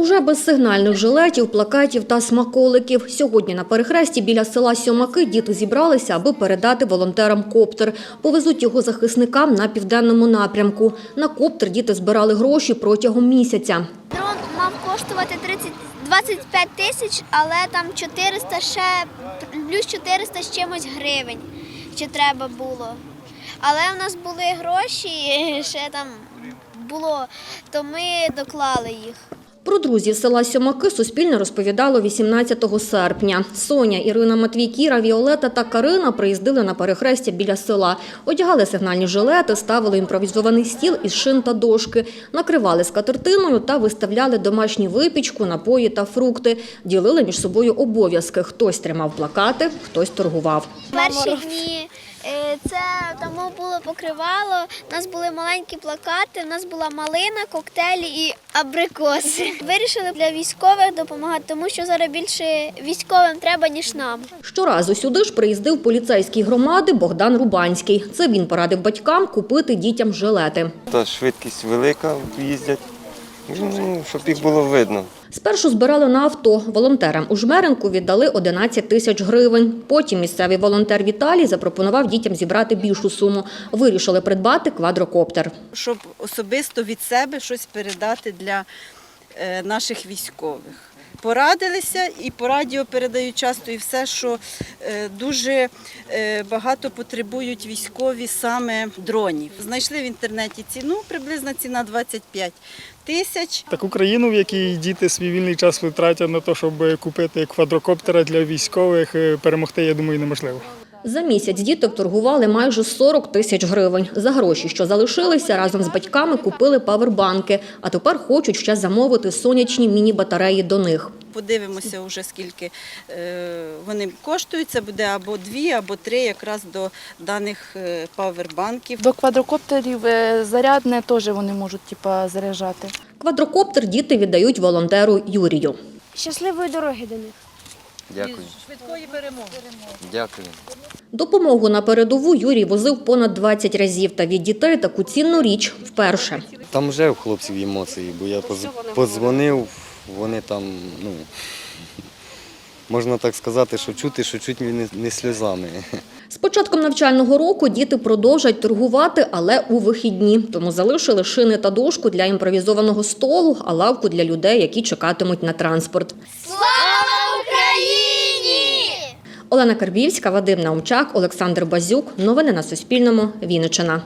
Уже без сигнальних жилетів, плакатів та смаколиків. Сьогодні на перехресті біля села Сьомаки діти зібралися, аби передати волонтерам коптер. Повезуть його захисникам на південному напрямку. На коптер діти збирали гроші протягом місяця. Дрон мав коштувати 30, 25 тисяч, але там 400 ще, плюс 400 з чимось гривень, чи треба було. Але в нас були гроші, ще там було, то ми доклали їх. Про друзів села Сьомаки Суспільне розповідало 18 серпня. Соня, Ірина Матвій, Кіра, Віолета та Карина приїздили на перехрестя біля села. Одягали сигнальні жилети, ставили імпровізований стіл із шин та дошки, накривали скатертиною та виставляли домашню випічку, напої та фрукти. Ділили між собою обов'язки. Хтось тримав плакати, хтось торгував. Перші дні це тому було покривало. У нас були маленькі плакати, у нас була малина, коктейлі і абрикоси. Вирішили для військових допомагати, тому що зараз більше військовим треба, ніж нам. Щоразу сюди ж приїздив поліцейський громади Богдан Рубанський. Це він порадив батькам купити дітям жилети. Та швидкість велика їздять, ну, щоб їх було видно. Спершу збирали на авто. Волонтерам у Жмеренку віддали 11 тисяч гривень. Потім місцевий волонтер Віталій запропонував дітям зібрати більшу суму. Вирішили придбати квадрокоптер. щоб особисто від себе щось передати для е, наших військових. Порадилися і по радіо передають часто і все, що е, дуже е, багато потребують військові саме дронів. Знайшли в інтернеті ціну, приблизна ціна 25 тисяч. Таку країну, в якій діти свій вільний час витратять на те, щоб купити квадрокоптера для військових, е, перемогти, я думаю, неможливо. За місяць діти торгували майже 40 тисяч гривень. За гроші, що залишилися, разом з батьками купили павербанки, а тепер хочуть ще замовити сонячні міні-батареї до них. Подивимося вже скільки е, вони коштують. Це буде або дві, або три якраз до даних е, павербанків. До квадрокоптерів е, зарядне теж вони можуть типа, заряджати. Квадрокоптер діти віддають волонтеру Юрію. Щасливої дороги до них. Дякую. Швидкої перемоги. Дякую. Допомогу на передову Юрій возив понад 20 разів та від дітей таку цінну річ вперше. Там вже у хлопців емоції, бо я подзвонив, вони там, ну, можна так сказати, що чути, що чуть не, не сльозами. З початком навчального року діти продовжать торгувати, але у вихідні. Тому залишили шини та дошку для імпровізованого столу, а лавку для людей, які чекатимуть на транспорт. Олена Карбівська, Вадим Наумчак, Олександр Базюк. Новини на Суспільному. Вінниччина.